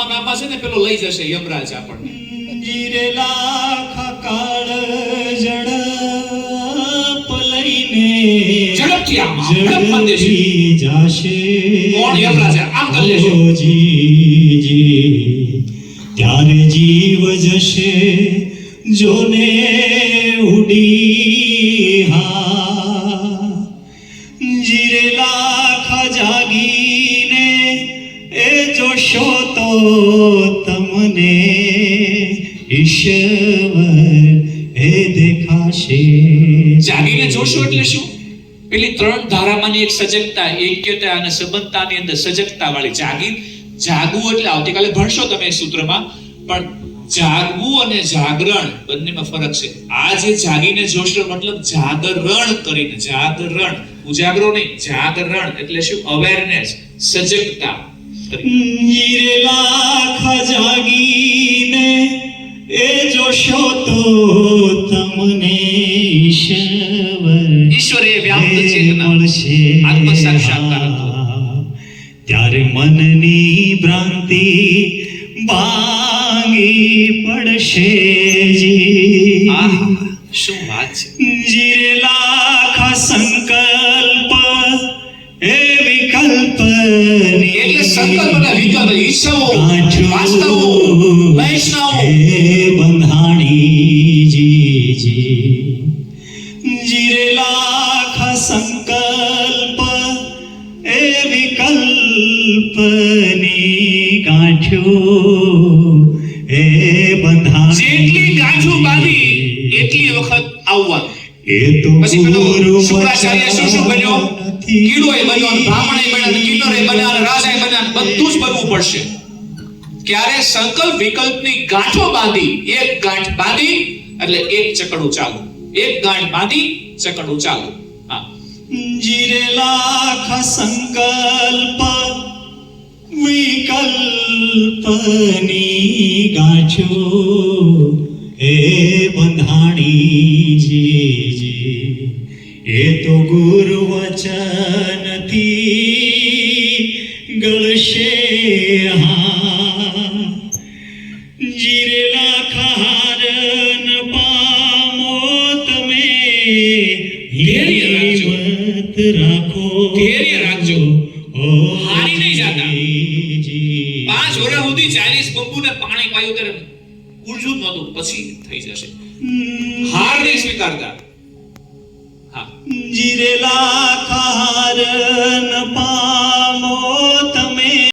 આમાં ને આમાં છે ને પેલો લઈ જશે યમરાજ આપણને. જીરે લાખ કાળ ઝડપ લઈને ઝડપથી આમ, ઝડપ ઝડપમાં જાશે. કોણ યમરાજ? આમ કરી લેશે. ઓ જી જી. ત્યારે જીવ જશે જોને ઉડી હા. તમને ઈશ્વર એ દેખાશે જાગીને જોશો એટલે શું પેલી ત્રણ ધારામાંની એક સજગતા એક્યતા અને સંબંધતાની અંદર સજગતા વાળી જાગી જાગવું એટલે આવતીકાલે ભણશો તમે સૂત્રમાં પણ જાગવું અને જાગરણ બંનેમાં ફરક છે આ જે જાગીને જોશો મતલબ જાગરણ કરીને જાગરણ ઉજાગરો નહીં જાગરણ એટલે શું અવેરનેસ સજગતા કરીને. ઈશ્વર ઈશ્વરીય વ્યાપ્ત ચેતના આત્મ સાક્ષાત્કાર હતો. ત્યારે મનની ભ્રાંતિ ભાંગી પડશે જી શું વાત છે જીરે લાખ સંકલ્પ એ વિકલ્પ એટલે સંકલ્પ અને વિકલ્પ ઈચ્છાઓ વાસ્તવો વૈષ્ણવો બંધાણી જી લાખ સંકલ્પ એ વિકલ્પની ગાંઠ્યો એ બંધા જેટલી ગાંઠું બાંધી એટલી વખત આવવા એ તો પછી પેલો શુક્રાચાર્ય શું શું બન્યો? કીડો એ બન્યો બ્રાહ્મણ એ બન્યા કિન્નર એ બન્યા રાજા એ બન્યા બધું જ બનવું પડશે. ક્યારે સંકલ્પ વિકલ્પની ગાંઠો બાંધી એક ગાંઠ બાંધી એટલે એક ચકડું ચાલુ. એક ગાંઠ બાંધી, ચકડું ચાલુ. હા. જીરે લાખ સંકલ્પ, વિકલ્પની ગાંઠો. એ બંધાણી જી જી એ તો ગુરુ વચનથી ગળશે હા. હિંમત રાખો ધૈર્ય રાખજો. હારી નહીં જાતા. પાંચ વર્ષ સુધી ચાલીસ બંબુને પાણી પાયું ત્યારે ઉર્જુ નહોતું. પછી થઈ જશે. હાર નહીં સ્વીકારતા. હા. જીરે લાખ